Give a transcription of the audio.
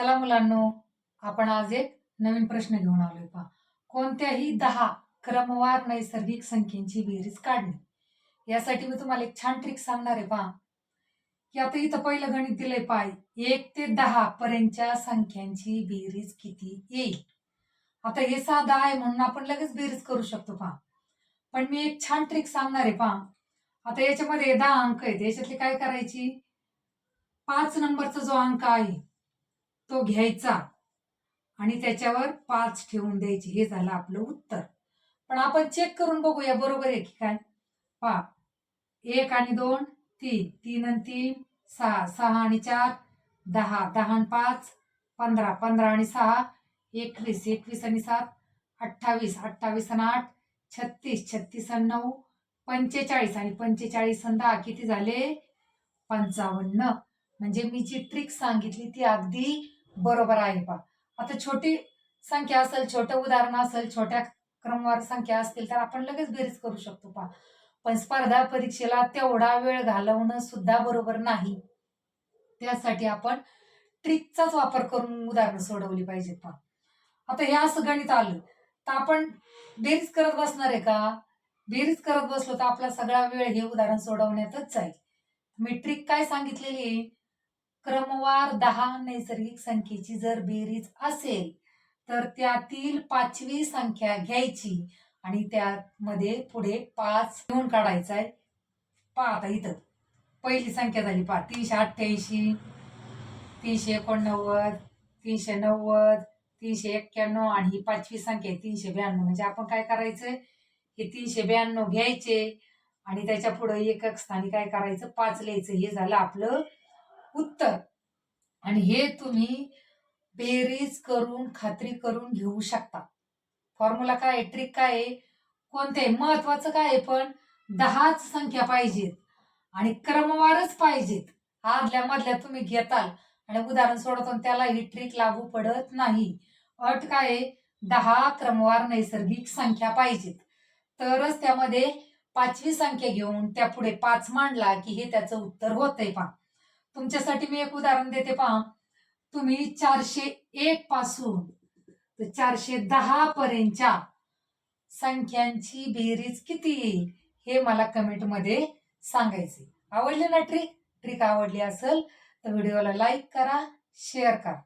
चला मुलांनो आपण आज एक नवीन प्रश्न घेऊन आलोय पहा. कोणत्याही दहा क्रमवार नैसर्गिक संख्येची बेरीज काढणे. यासाठी मी तुम्हाला एक छान ट्रिक सांगणार आहे पहा. यात आता इथं पहिलं गणित दिलंय पाय एक ते दहा पर्यंतच्या संख्यांची बेरीज किती येईल? आता हे साधा आहे म्हणून आपण लगेच बेरीज करू शकतो पहा. पण मी एक छान ट्रिक सांगणार आहे पहा. आता याच्यामध्ये दहा अंक आहेत. याच्यातली काय करायची? पाच नंबरचा जो अंक आहे तो घ्यायचा आणि त्याच्यावर पाच ठेवून द्यायची. हे झालं आपलं उत्तर. पण आपण चेक करून बघूया बरोबर आहे की काय? पा एक आणि दोन तीन. तीन आणि तीन सहा. सहा आणि चार दहा. दहा आणि पाच पंधरा. पंधरा आणि सहा एकवीस. एकवीस आणि सात अठ्ठावीस. अठ्ठावीस आणि आठ छत्तीस. छत्तीस आणि नऊ पंचेचाळीस. आणि पंचेचाळीस आणि दहा किती झाले? पंचावन्न. म्हणजे मी जी ट्रिक सांगितली ती अगदी बरोबर आहे बा. आता छोटी संख्या असेल छोटं उदाहरण असेल छोट्या क्रमवार संख्या असतील तर आपण लगेच बेरीज करू शकतो पा पण स्पर्धा परीक्षेला तेवढा वेळ घालवणं सुद्धा बरोबर नाही. त्यासाठी आपण ट्रिकचाच वापर करून उदाहरणं सोडवली पाहिजेत पा आता हे असं गणित आलं तर आपण बेरीज करत बसणार आहे का? बेरीज करत बसलो तर आपला सगळा वेळ हे उदाहरण सोडवण्यातच जाईल. मी ट्रिक काय सांगितलेली आहे? क्रमवार दहा नैसर्गिक संख्येची जर बेरीज असेल तर त्यातील पाचवी संख्या घ्यायची आणि त्यामध्ये पुढे पाच घेऊन काढायचा आहे. आता इथं. पहिली संख्या झाली पहा तीनशे अठ्ठ्याऐंशी तीनशे एकोणनव्वद तीनशे नव्वद तीनशे एक्क्याण्णव आणि ही पाचवी संख्या आहे तीनशे ब्याण्णव. म्हणजे आपण काय करायचंय? हे तीनशे ब्याण्णव घ्यायचे आणि त्याच्या पुढे एकक स्थानी काय करायचं? पाच लिहायचं. हे झालं आपलं उत्तर आणि हे तुम्ही बेरीज करून खात्री करून घेऊ शकता. फॉर्म्युला काय आहे? ट्रिक काय आहे? कोणते? महत्वाचं काय आहे पण? दहाच संख्या पाहिजेत. आणि क्रमवारच पाहिजेत. आदल्या मधल्या तुम्ही घेताल. आणि उदाहरण सोडवतो त्याला ही ट्रिक लागू पडत नाही. अट काय दहा क्रमवार नैसर्गिक संख्या पाहिजेत. तरच त्यामध्ये पाचवी संख्या घेऊन त्या पुढे पाच मांडला की हे त्याचं उत्तर होतंय पहा. तुमच्यासाठी मी एक उदाहरण देते पहा. तुम्ही चारशे एक पासून तर चारशे दहा पर्यंतच्या संख्यांची बेरीज किती येईल हे मला कमेंटमध्ये सांगायचे आवडले ना ट्रिक? ट्रिक आवडली असेल तर व्हिडिओला लाईक करा शेअर करा.